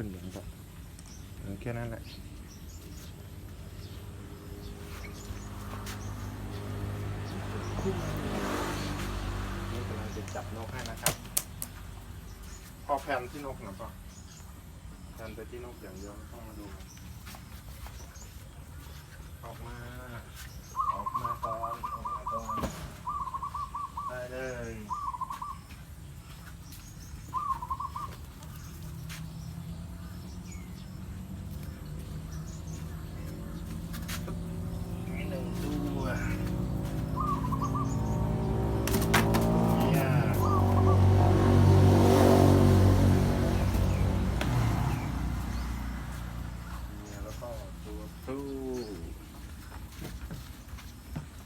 ขึ้นอย่างก่อนเออแค่นั้นแหละนี่กำลังจะจับนกให้นะครับ พอแผนที่นกหน่อยป่ะแผนไปที่นกอย่างเดียวไม่ต้องมาดู ออกมา ออกมาก่อนออกมาก่อนได้เลย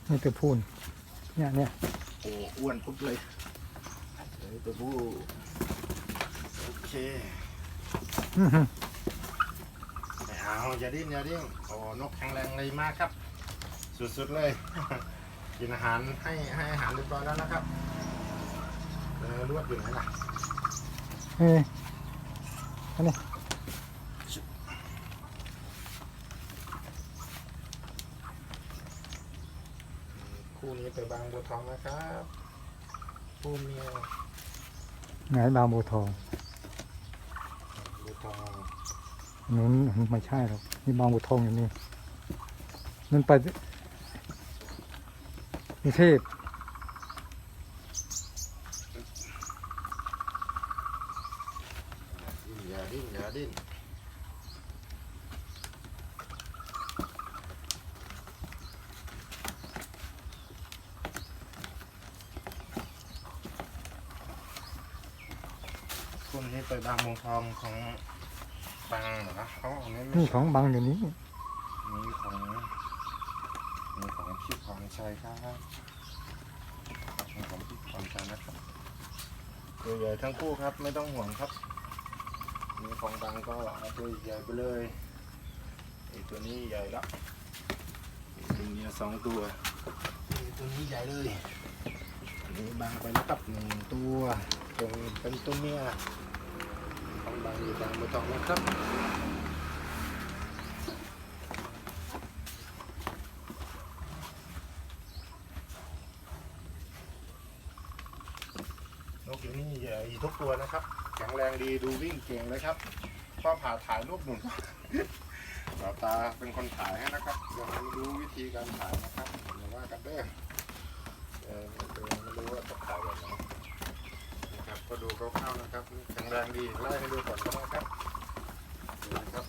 นี่ตัวพูนเนี่ยเนี่ยโอ้อ้วนปุ๊บเลยเฮ้ยตัวผู้โอเคอื้อหือไม่เอาอย่าดิ้นอย่าดิ้นโอ้นกแข็งแรงเลยมากครับ สุดๆเลย กินอาหารให้ให้อาหารเรียบร้อยแล้วนะครับเออลวดอยู่ไหนล่ะเฮ้ยอันนี้ คู่นี้ไปบางบัวทองนะครับคู่เมียไหนบางบัวทองบัวทองอันนู้นไม่ใช่หรอกนี่บางบัวทองอยู่นี่นั่นไปนิเทศอย่าดิ้นอย่าดิ้น คุณนี้ไปบางบัวทองของบางเหรอเขาอันนี้ไม่นี่ใช่ของบางอยู่นี้มีของมีของพี่พรชัยครับมีของพี่พรชัยนะครับตัวใหญ่ทั้งคู่ครับไม่ต้องห่วงครับ มีของบางก็เอาตัวใหญ่ไปเลยไอตัวนี้ใหญ่ละไอ้ตัวนี้สองตัวไอ้ตัวนี้ใหญ่เลยอันนี้บางไปแล้วครับหนึ่งตัวตรงเป็นตัวเมียของ บางอยู่บางไม่ต้องนะครับนกอยู่นี่ใหญ่ทุกตัวนะครับ แข็งแรงดีดูวิ่งเก่งเลยครับก็ผ่าถ่ายรูปหนุนต่อตาเป็นคนถ่ายให้นะครับยังไม่รู้วิธีการถ่ายนะครับอย่าว่ากันเด้อเออไม่รู้ว่าต้องถ่ายแบบไหนนะ ครับก็ดูคร่าวๆนะครับแข็งแรงดีไล่ให้ดูก่อนก็ได้ครับดูนะครับ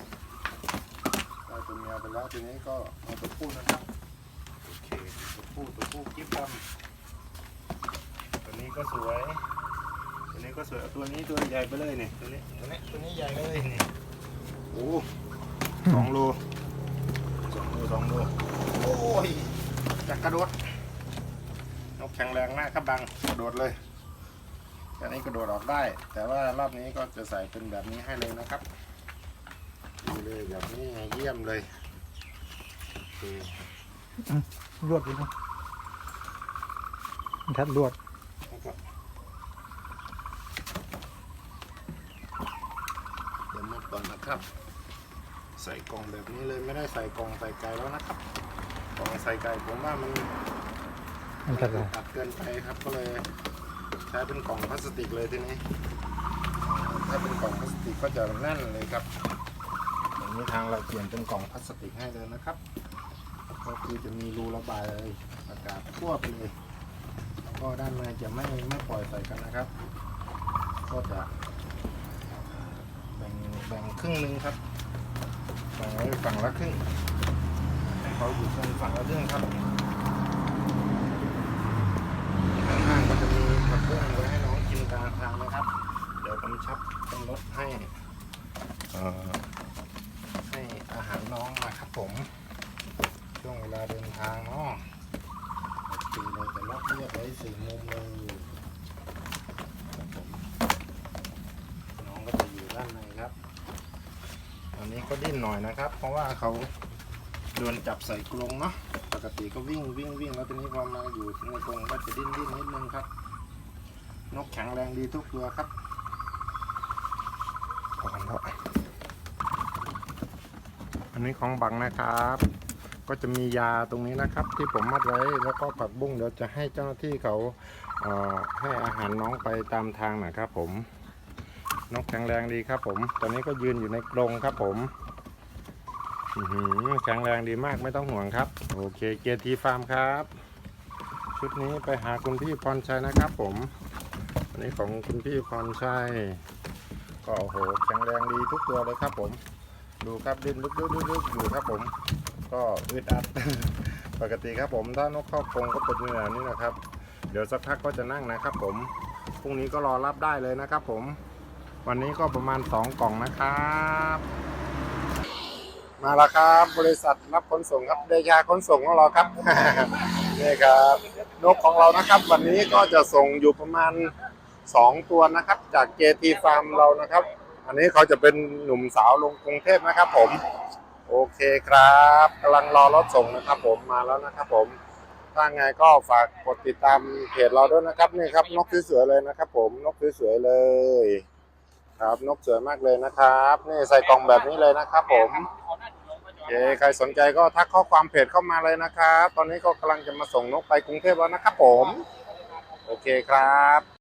ได้ตัวเมียไปแล้วทีนี้ก็เอาตัวผู้นะครับโอเคตัวผู้ตัวผู้กิ๊บดำตัวนี้ก็สวยตัวนี้ก็สวยเอาตัวนี้ตัวใหญ่ไปเลยนี่ตัวนี้ตัวนี้ตัวนี้ใหญ่เลยนี่โอ้สองโลสองโลสองโลโอ้ยจะกระโดดนกแข็งแรงมากครับบังกระโดดเลย อันนี้กระโดดออกได้ แต่ว่ารอบนี้ก็จะใส่เป็นแบบนี้ให้เลยนะครับดูเลยแบบนี้เยี่ยมเลยโอเคลวดอยู่นี่ทัดลวดนะครับเดี๋ยวมุดก่อนนะครับ ใส่กล่องแบบนี้เลยไม่ได้ใส่กล่องใส่ไก่แล้วนะครับกล่องใส่ไก่ผมว่ามันมันทัดอะไรอัดเกินไปครับก็เลย ใช้เป็นกล่องพลาสติกเลยทีนี้ถ้าเป็นกล่องพลาสติกก็จะแน่นเลยครับอย่างนี้ทางเราเปลี่ยนเป็นกล่องพลาสติกให้เลยนะครับก็คือจะมีรูระบายอากาศทั่วไปเลยแล้วก็ด้านในจะไม่ไม่ปล่อยใส่กันนะครับ ก็จะแบ่งแบ่งครึ่งนึงครับแบ่งไว้ฝั่งละครึ่งให้เขาอยู่ตรงฝั่งละครึ่งครับข้างๆ ก็จะมีผักบุ้งไว้ให้น้องกินกลางทางนะครับ เดี๋ยวผมชับเป็นรถให้เอ่อให้อาหารน้องมาครับผม ช่วงเวลาเดินทางเนาะโอเคเราจะล็อกเรียบไว้สี่มุมเลยครับผมน้องก็จะอยู่ด้านในครับ อันนี้ก็ดิ้นหน่อยนะครับ เพราะว่าเขาโดนจับใส่กรงเนาะ ปกติก็วิ่งวิ่งวิ่งแล้วทีนี้พอมาอยู่ในกรงก็จะดิ้นดิ้นนิดนึงครับ นกแข็งแรงดีทุกตัวครับอันแล้วอันนี้ของบังนะครับ ก็จะมียาตรงนี้นะครับ ที่ผมมัดไว้แล้วก็ผักบุ้งเดี๋ยวจะให้เจ้าหน้าที่เขาเให้อาหารน้องไปตามทางนะครับ ผม นกแข็งแรงดีครับ ผม ตอนนี้ก็ยืนอยู่ในกรงครับ ผมแข็งแรงดีมากไม่ต้องห่วงครับ โอเคเกียร์ทีฟาร์มครับ ชุดนี้ไปหาคุณพี่พรชัยนะครับผม อันนี้ของคุณพี่พรชัยก็โอ้โหแข็งแรงดีทุกตัวเลยครับผม ดูครับดิ้นลึกๆๆอยู่ครับผม ก็อึดอัดปกติครับผมถ้านกเข้ากรงก็เป็นแบบนี้นะครับ เดี๋ยวสักพักก็จะนั่งนะครับผมพรุ่งนี้ก็รอรับได้เลยนะครับผม วันนี้ก็ประมาณ 2 กล่องนะครับ มาแล้วครับบริษัทรับขนส่งครับเดชาขนส่งของเราครับนี่ครับนกของเรานะครับ วันนี้ก็จะส่งอยู่ประมาณ 2 ตัวนะครับ จากเจทีฟาร์มเรานะครับ อันนี้เขาจะเป็นหนุ่มสาวลงกรุงเทพนะครับผม โอเคครับกำลังรอรถส่งนะครับผมมาแล้วนะครับผม ถ้าไงก็ฝากกดติดตามเพจเราด้วยนะครับนี่ครับนกสวยๆเลยนะครับ ผมนกสวยๆเลย ครับนกสวยมากเลยนะครับนี่ใส่กล่องแบบนี้เลยนะครับผมโอเคใครสนใจก็ทักข้อความเพจเข้ามาเลยนะครับ ตอนนี้ก็กำลังจะมาส่งนกไปกรุงเทพแล้วนะครับผม โอเคครับ